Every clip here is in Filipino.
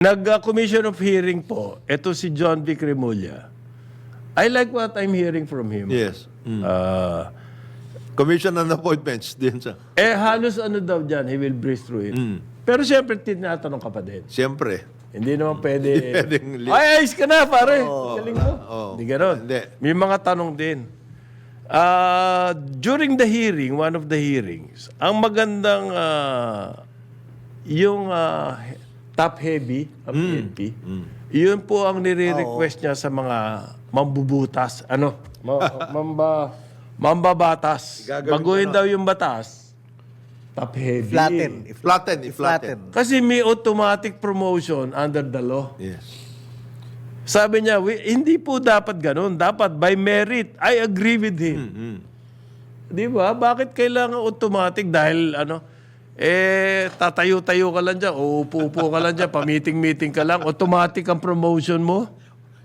Nag-commission of hearing po, ito si John Vic Remulla. I like what I'm hearing from him. Yes. Ah, Commission on appointments din sa... eh, halos ano daw dyan, he will breeze through it. Pero siyempre, tinatanong ka pa din. Siyempre. Hindi naman pwede. pwedeng li- Ay, ayos ka na, pare. Galing mo. Oo. Hindi ganon. Hindi. May mga tanong din. Ah, during the hearing, one of the hearings, ang magandang ah, yung ah, top heavy ang Mm. PNP, yun po ang nire-request niya sa mga mambubutas. Ano? Ma- mamba, mambabatas. Gagawin Baguhin daw yung batas. Top heavy. Flatten. Flatten, flatten. Kasi may automatic promotion under the law. Yes. Sabi niya, "We- hindi po dapat ganun. Dapat by merit. I agree with him. Mm. Di ba? Bakit kailangan automatic? Dahil ano, eh, tatayo-tayo ka lang dyan, o upo-upo ka lang dyan, pamiting-meeting ka lang, automatic ang promotion mo.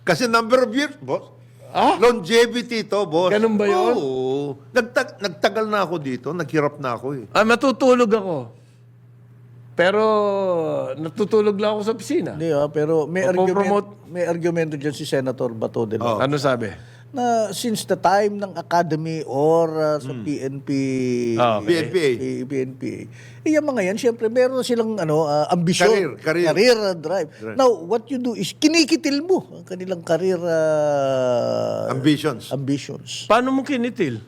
Kasi number of years, boss. Ah? Longevity to, boss. Ganun ba yun? Oo. Nagtag- nagtagal na ako dito. Naghirap na ako eh. Ah, matutulog ako. Pero natutulog lang ako sa opisina. Hindi ah, pero may O, argument, may argumento diyan si Senator Bato de la Ano sabi? Na since the time ng academy or uh, sa PNP Ah, okay. PNPA. eh, PNPA. Eh, yung mga yan, syempre, meron silang ano, uh, ambisyon. Career, career. uh, drive. Now, what you do is kinikitil mo ang kanilang career uh, Ambitions. ambitions. Paano mo kinitil?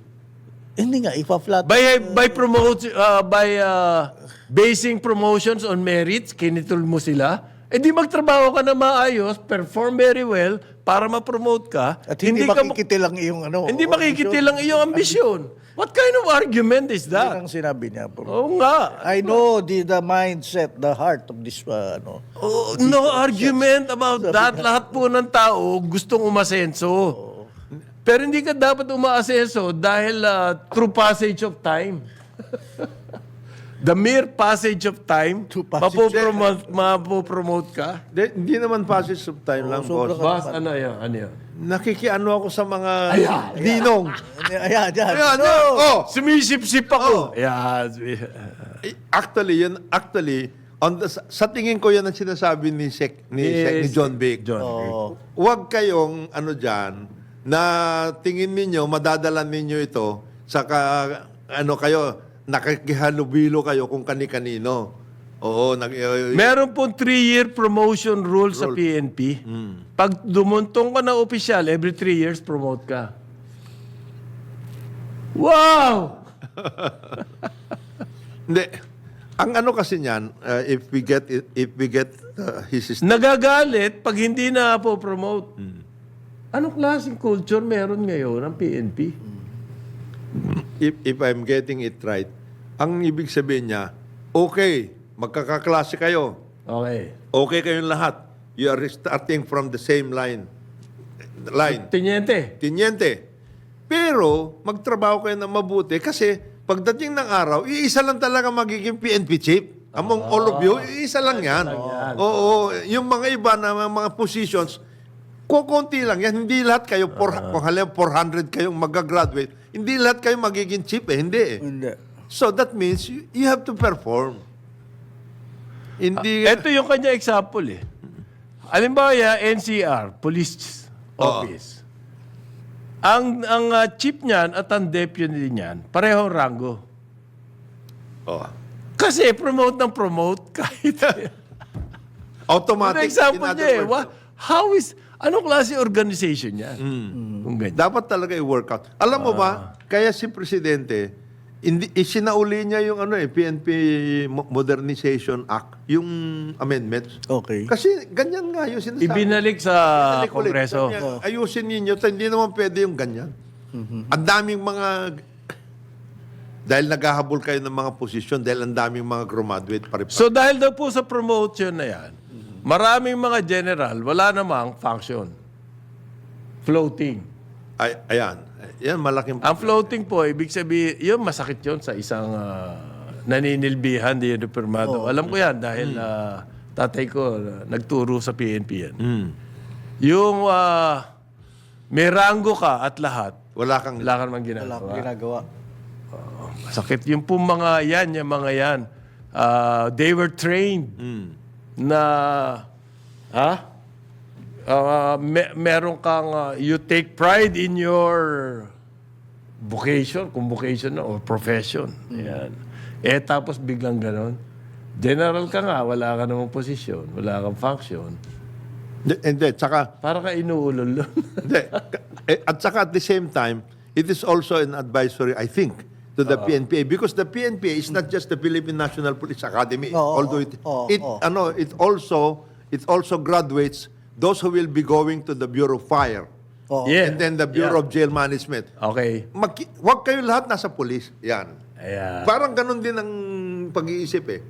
Hindi nga, ipa-flat. By by promote uh, by uh, basing promotions on merits, kinitul mo sila. Eh di magtrabaho ka na maayos, perform very well para ma-promote ka. At hindi, ka makikitil ang iyong ano. hindi makikitil ang iyong ambisyon. What kind of argument is Yan that? ang sinabi niya. bro. Oo nga. I know the the mindset, the heart of this uh, ano. Oh, no argument about that. Lahat po ng tao gustong umasenso. Pero hindi ka dapat umaasenso dahil uh, through passage of time. The mere passage of time, passage- mapopromote, mapopromote ka. De, hindi naman passage of time lang, boss. Boss, ano yun? Ano yun? Nakikiano ako sa mga dinong. Ayan, ayan. Ayan, ayan. Oh, Sumisip-sip ako. Yeah. Eh, Actually, yun, actually, on the, sa tingin ko yan ang sinasabi ni, Sek, ni, Sek, ni John Vick. John Vic. Oh. Huwag kayong, ano dyan, na tingin ninyo, madadala ninyo ito, saka, ano kayo, nakikihalubilo kayo kung kani-kanino. Oo, nag, uh, Meron pong three-year promotion rule sa PNP. Pag dumuntong ka na opisyal, every three years, promote ka. Wow! hindi. Ang ano kasi niyan, uh, if we get, if we get uh, his Nagagalit pag hindi na po promote. Anong klaseng culture meron ngayon ng PNP? if, if I'm getting it right, ang ibig sabihin niya, okay, magkakaklase kayo. Okay. Okay kayong lahat. You are starting from the same line. Line. Tiniente. Tinyente. Pero, magtrabaho kayo na mabuti kasi pagdating ng araw, iisa lang talaga magiging PNP chief. Among all of you, iisa lang yan. Oo, yung mga iba na mga- mga positions, kukunti lang yan. Hindi lahat kayo, for, kung halimbawa 400 kayong magagraduate, hindi lahat kayo magiging chief eh. Hindi eh. Hindi. So that means you, you have to perform. Hindi, Ito yung kanya example eh. Halimbawa, NCR, Police Office. Ang ang uh, chief niyan at ang deputy niyan, parehong rango. oh, Kasi promote ng promote kahit automatic. example niya eh. Wa- How is, anong klase organization yan? Kung ganyan. Dapat talaga i-work out. Alam mo ba, kaya si Presidente, hindi, isinauli niya yung ano eh, PNP Mo- Modernization Act, yung amendments. Okay. Kasi ganyan nga yung sinasabi. Ibinalik sa Ibinalik ulit. Kongreso. Sabi niya, Ayusin ninyo, to, hindi naman pwede yung ganyan. Ang daming mga... Dahil naghahabol kayo ng mga posisyon, dahil ang daming mga graduate pa rin. So dahil daw po sa promotion na yan, maraming mga general, wala namang function. Floating. Ay, ayan. Yan, malaking... Ang floating po, ibig sabihin, yun masakit yun sa isang ah, naninilbihan di Permado. Alam ko yan dahil ah, tatay ko ah, nagturo sa PNP yan. Mm. Yung ah, may rango ka at lahat, Wala kang... wala ka namang Wala ginagawa. akong ginagawa. Masakit yung pong mga yan, yung mga yan. ah, they were trained Mm. na Ha? Ah, me- meron kang, ah, you take pride in your vocation, kung vocation na, or profession. Yan. Eh, tapos biglang ganon. General ka nga, wala ka namang posisyon, wala kang function. Hindi, Hindi, tsaka, Para ka inuulol doon. hindi. Eh, At saka at the same time, it is also an advisory, I think, to the PNPA because the PNPA is not just the Philippine National Police Academy, Oo, although it oo, it oo. ano it also it also graduates those who will be going to the Bureau of Fire Oo. Yeah. and then the Bureau of Jail Management. Okay. Magki- wag kayo lahat nasa police. Yan. Ayan. Parang ganun din ang pag-iisip eh.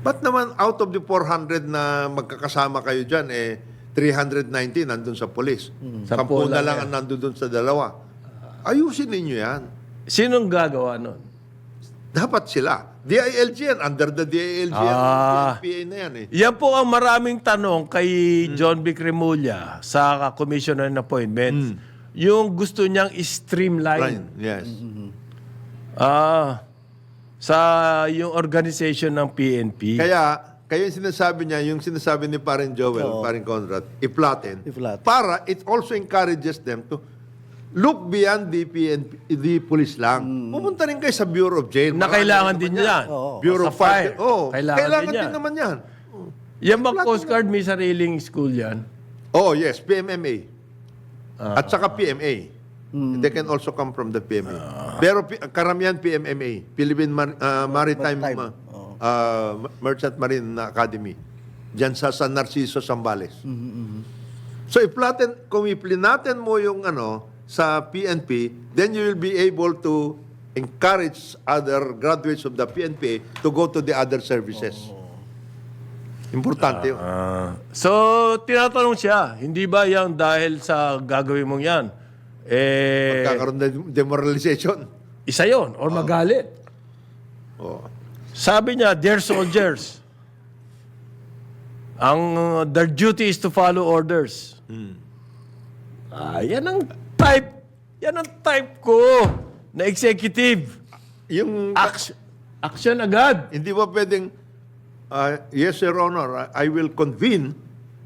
Ba't naman out of the 400 na magkakasama kayo dyan, eh, 390 nandun sa police. Sampu Sampu na lang lang ang nandun dun sa dalawa. Ayusin ninyo yan. Sinong gagawa nun? Dapat sila. DILG yan. Under the DILG yan. Ah. PNPA na yan eh. Yan po ang maraming tanong kay John B. Cremulya sa Commissioner on Appointments. Yung gusto niyang streamline. Right. Yes. Ah, sa yung organization ng PNP. Kaya, kaya yung sinasabi niya, yung sinasabi ni Parin Joel, Parin Conrad, i-flatten. I-flatten. Para it also encourages them to look beyond the PNP, the police lang. Pumunta rin kayo sa Bureau of Jail. na Marami kailangan din yan. yan. Oo. Bureau of Fire. fire. Oh, Kailangan kailangan, din din, naman yan. Yan bang Coast Guard may sariling school yan? Oh, yes, PMMA. At saka PMA. They can also come from the PMA. Pero pi- karamihan PMMA, Philippine Mar- uh, Maritime, Maritime. uh, uh, Merchant Marine Academy. Diyan sa San Narciso, Zambales. So i-flatten, kung i-plinaten mo yung ano sa PNP, then you will be able to encourage other graduates of the PNP to go to the other services. Importante yun. Ah. so, tinatanong siya, hindi ba yan dahil sa gagawin mong yan? Eh, Magkakaroon ng demoralization. isa yon or magalit. Oh. Sabi niya, dear soldiers, ang uh, their duty is to follow orders. Ah, yan ang type, yan ang type ko na executive. Yung Action, action agad. Hindi ba pwedeng, uh, yes, Your Honor, I I will convene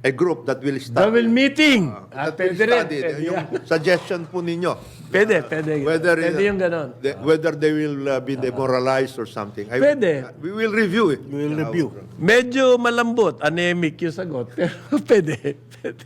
a group that will study. Double meeting. Ah, that will pwede rin. study. Pwede, Yung yan. suggestion po ninyo. pwede, pwede. Whether, pwede yung ganon. the- whether they will uh, be demoralized or something. I- Pwede. we will review it. We will review. Medyo malambot, anemic yung sagot. Pero pwede, pwede.